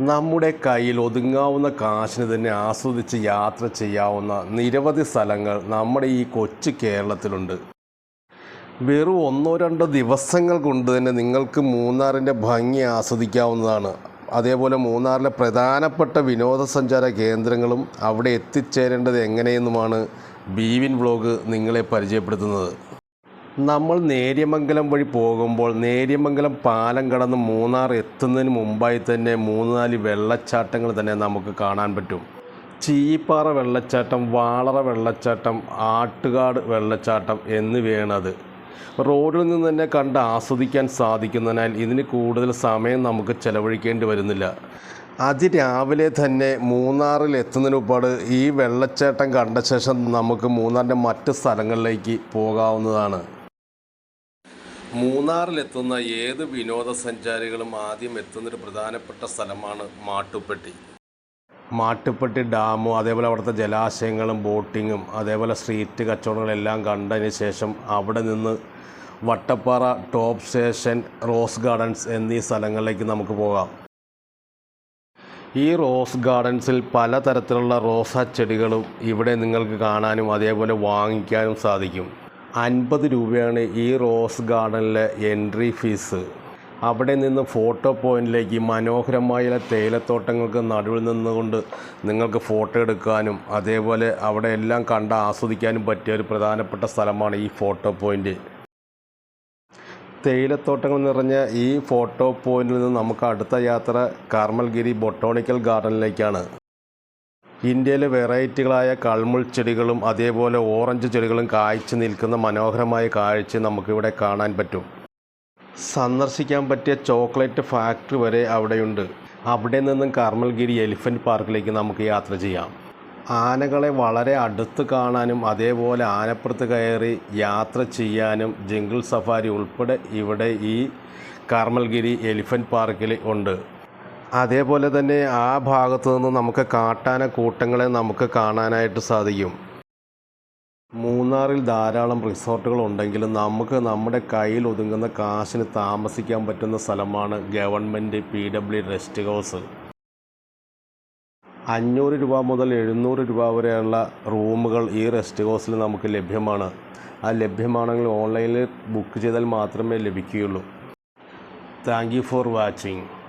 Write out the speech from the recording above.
നമ്മുടെ കയ്യിൽ ഒതുങ്ങാവുന്ന കാശിന് തന്നെ ആസ്വദിച്ച് യാത്ര ചെയ്യാവുന്ന നിരവധി സ്ഥലങ്ങൾ നമ്മുടെ ഈ കൊച്ചു കേരളത്തിലുണ്ട്. വെറും ഒന്നോ രണ്ടോ ദിവസങ്ങൾ കൊണ്ട് തന്നെ നിങ്ങൾക്ക് മൂന്നാറിന്റെ ഭംഗി ആസ്വദിക്കാവുന്നതാണ്. അതേപോലെ മൂന്നാറിലെ പ്രധാനപ്പെട്ട വിനോദസഞ്ചാര കേന്ദ്രങ്ങളും അവിടെ എത്തിച്ചേരേണ്ടത് എങ്ങനെയെന്നുമാണ് ബീവിൻ വ്ലോഗ് നിങ്ങളെ പരിചയപ്പെടുത്തുന്നത്. നമ്മൾ നേര്യമംഗലം വഴി പോകുമ്പോൾ നേര്യമംഗലം പാലം കടന്ന് മൂന്നാർ എത്തുന്നതിന് മുമ്പായി തന്നെ മൂന്ന് നാല് വെള്ളച്ചാട്ടങ്ങൾ തന്നെ നമുക്ക് കാണാൻ പറ്റും. ചീപ്പാറ വെള്ളച്ചാട്ടം വാളറ വെള്ളച്ചാട്ടം ആട്ടുകാട് വെള്ളച്ചാട്ടം എന്നിവയാണത്. റോഡിൽ നിന്ന് തന്നെ കണ്ട് ആസ്വദിക്കാൻ സാധിക്കുന്നതിനാൽ ഇതിന് കൂടുതൽ സമയം നമുക്ക് ചെലവഴിക്കേണ്ടി വരുന്നില്ല. അതിരാവിലെ തന്നെ മൂന്നാറിൽ എത്തുന്നതിന് മുമ്പാട് ഈ വെള്ളച്ചാട്ടം കണ്ട ശേഷം നമുക്ക് മൂന്നാറിന്റെ മറ്റ് സ്ഥലങ്ങളിലേക്ക് പോകാവുന്നതാണ്. മൂന്നാറിലെത്തുന്ന ഏത് വിനോദസഞ്ചാരികളും ആദ്യം എത്തുന്നൊരു പ്രധാനപ്പെട്ട സ്ഥലമാണ് മാട്ടുപ്പെട്ടി. മാട്ടുപ്പെട്ടി ഡാമും അതേപോലെ അവിടുത്തെ ജലാശയങ്ങളും ബോട്ടിങ്ങും അതേപോലെ സ്ട്രീറ്റ് കച്ചവടങ്ങളെല്ലാം കണ്ടതിന് ശേഷം അവിടെ നിന്ന് Vattappara top station rose gardens എന്നീ സ്ഥലങ്ങളിലേക്ക് നമുക്ക് പോകാം. ഈ റോസ് ഗാർഡൻസിൽ പലതരത്തിലുള്ള റോസാ ചെടികളും ഇവിടെ നിങ്ങൾക്ക് കാണാനും അതേപോലെ വാങ്ങിക്കാനും സാധിക്കും. അൻപത് രൂപയാണ് ഈ റോസ് ഗാർഡനിലെ എൻട്രി ഫീസ്. അവിടെ നിന്ന് ഫോട്ടോ പോയിന്റിലേക്ക് മനോഹരമായ തേയിലത്തോട്ടങ്ങൾക്ക് നടുവിൽ നിന്നുകൊണ്ട് നിങ്ങൾക്ക് ഫോട്ടോ എടുക്കാനും അതേപോലെ അവിടെ എല്ലാം കണ്ട് ആസ്വദിക്കാനും പറ്റിയ ഒരു പ്രധാനപ്പെട്ട സ്ഥലമാണ് ഈ ഫോട്ടോ പോയിന്റ്. തേയിലത്തോട്ടങ്ങൾ നിറഞ്ഞ ഈ ഫോട്ടോ പോയിന്റിൽ നിന്ന് നമുക്ക് അടുത്ത യാത്ര കാർമൽഗിരി ബൊട്ടോണിക്കൽ ഗാർഡനിലേക്കാണ്. ഇന്ത്യയിലെ വെറൈറ്റികളായ കൾമുൾ ചെടികളും അതേപോലെ ഓറഞ്ച് ചെടികളും കായ്ച്ചു നിൽക്കുന്ന മനോഹരമായ കാഴ്ച നമുക്കിവിടെ കാണാൻ പറ്റും. സന്ദർശിക്കാൻ പറ്റിയ ചോക്ലേറ്റ് ഫാക്ടറി വരെ അവിടെയുണ്ട്. അവിടെ നിന്നും കർമ്മൽഗിരി എലിഫന്റ് പാർക്കിലേക്ക് നമുക്ക് യാത്ര ചെയ്യാം. ആനകളെ വളരെ അടുത്ത് കാണാനും അതേപോലെ ആനപ്പുറത്ത് കയറി യാത്ര ചെയ്യാനും ജംഗിൾ സഫാരി ഉൾപ്പെടെ ഇവിടെ ഈ കാർമൽഗിരി എലിഫന്റ് പാർക്കിൽ ഉണ്ട്. അതേപോലെ തന്നെ ആ ഭാഗത്തു നിന്ന് നമുക്ക് കാട്ടാന കൂട്ടങ്ങളെ നമുക്ക് കാണാനായിട്ട് സാധിക്കും. മൂന്നാറിൽ ധാരാളം റിസോർട്ടുകൾ ഉണ്ടെങ്കിലും നമുക്ക് നമ്മുടെ കയ്യിൽ ഒതുങ്ങുന്ന കാശിന് താമസിക്കാൻ പറ്റുന്ന സ്ഥലമാണ് government P W rest house. അഞ്ഞൂറ് രൂപ മുതൽ എഴുന്നൂറ് രൂപ വരെയുള്ള റൂമുകൾ ഈ റെസ്റ്റ് ഹൗസിൽ നമുക്ക് ലഭ്യമാണ്. ആ ലഭ്യമാണെങ്കിൽ ഓൺലൈനിൽ ബുക്ക് ചെയ്താൽ മാത്രമേ ലഭിക്കുകയുള്ളൂ. Thank you for watching.